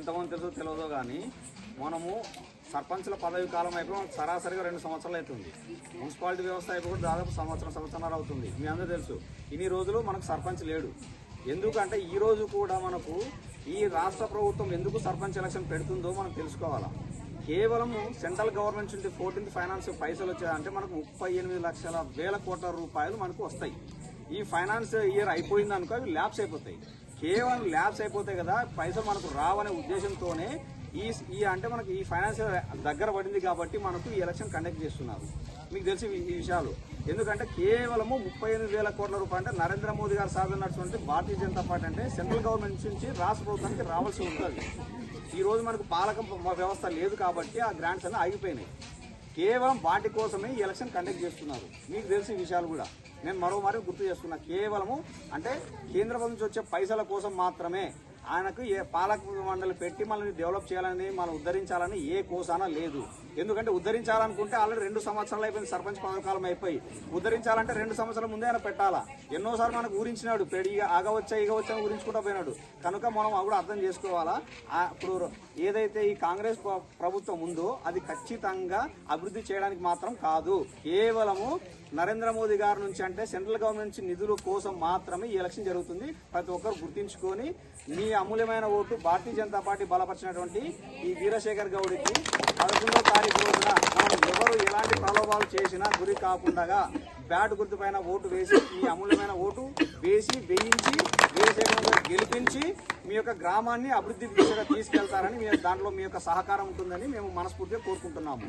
ఎంతమంది తెలుసో తెలియదో కానీ మనము సర్పంచుల పదవి కాలం అయిపోయి మనకు సరాసరిగా రెండు సంవత్సరాలు అవుతుంది. మున్సిపాలిటీ వ్యవస్థ అయిపోయి కూడా దాదాపు సంవత్సరం సంవత్సరాలు అవుతుంది. మీ అందరూ తెలుసు ఇన్ని రోజులు మనకు సర్పంచ్ లేడు. ఎందుకంటే ఈ రోజు కూడా మనకు ఈ రాష్ట్ర ప్రభుత్వం ఎందుకు సర్పంచ్ ఎలక్షన్ పెడుతుందో మనం తెలుసుకోవాలా. కేవలం సెంట్రల్ గవర్నమెంట్ నుండి ఫోర్టీన్త్ ఫైనాన్స్ పైసలు వచ్చాయంటే మనకు ముప్పై ఎనిమిది లక్షల వేల కోట్ల రూపాయలు మనకు వస్తాయి. ఈ ఫైనాన్స్ ఇయర్ అయిపోయింది అనుకో అవి ల్యాబ్స్ అయిపోతాయి. కేవలం ల్యాబ్స్ అయిపోతాయి కదా పైసలు మనకు రావనే ఉద్దేశంతోనే ఈ ఈ అంటే మనకి ఈ ఫైనాన్షియల్ దగ్గర పడింది కాబట్టి మనకు ఈ ఎలక్షన్ కండక్ట్ చేస్తున్నారు. మీకు తెలిసి ఈ- విషయాలు. ఎందుకంటే కేవలము ముప్పై ఎనిమిది వేల కోట్ల రూపాయలు అంటే నరేంద్ర మోదీ గారు సాధనటువంటి భారతీయ జనతా పార్టీ అంటే సెంట్రల్ గవర్నమెంట్ నుంచి రాష్ట్ర ప్రభుత్వానికి రావాల్సి ఉంటుంది. ఈ రోజు మనకు పాలక వ్యవస్థ లేదు కాబట్టి ఆ గ్రాంట్స్ అన్నీ ఆగిపోయినాయి. కేవలం వాటి కోసమే ఈ ఎలక్షన్ కండక్ట్ చేస్తున్నారు. మీకు తెలిసిన విషయాలు కూడా. నేను మరో మరో గుర్తు చేస్తున్నా. కేవలము అంటే కేంద్ర ప్రభుత్వం నుంచి వచ్చే పైసల కోసం మాత్రమే ఆయనకు ఏ పాలక మండలి పెట్టి మనల్ని డెవలప్ చేయాలని మనం ఉద్ధరించాలని ఏ కోసానా లేదు. ఎందుకంటే ఉద్ధరించాలనుకుంటే ఆల్రెడీ రెండు సంవత్సరాలు అయిపోయింది సర్పంచ్ పదకాలం అయిపోయి. ఉద్ధరించాలంటే రెండు సంవత్సరాల ముందే ఆయన పెట్టాలా? ఎన్నోసార్లు మనకు ఊరించినాడు పెడి ఆగవచ్చా ఇగవచ్చా అని ఊరించుకుంటూ పోయినాడు. కనుక మనం అది కూడా అర్థం చేసుకోవాలా? ఇప్పుడు ఏదైతే ఈ కాంగ్రెస్ ప్ర- ప్రభుత్వం ఉందో అది ఖచ్చితంగా అభివృద్ధి చేయడానికి మాత్రం కాదు. కేవలము నరేంద్ర మోదీ గారి నుంచి అంటే సెంట్రల్ గవర్నమెంట్ నుంచి నిధుల కోసం మాత్రమే ఈ ఎలక్షన్ జరుగుతుంది. ప్రతి ఒక్కరు గుర్తించుకొని మీ అమూల్యమైన ఓటు భారతీయ జనతా పార్టీ బలపరిచినటువంటి ఈ వీరశేఖర్ గౌడ్కి పదకొండో తారీఖు రోజున మనం ఎవరు ఎలాంటి ప్రలోభాలు చేసినా గురి కాకుండా బ్యాట్ గుర్తు పైన ఓటు వేసి ఈ అమూల్యమైన ఓటు వేసి వేయించి వీరశేఖర్ గెలిపించి మీ యొక్క గ్రామాన్ని అభివృద్ధి దిశగా తీసుకెళ్తారని మీ దాంట్లో మీ యొక్క సహకారం ఉంటుందని మేము మనస్ఫూర్తిగా కోరుకుంటున్నాము.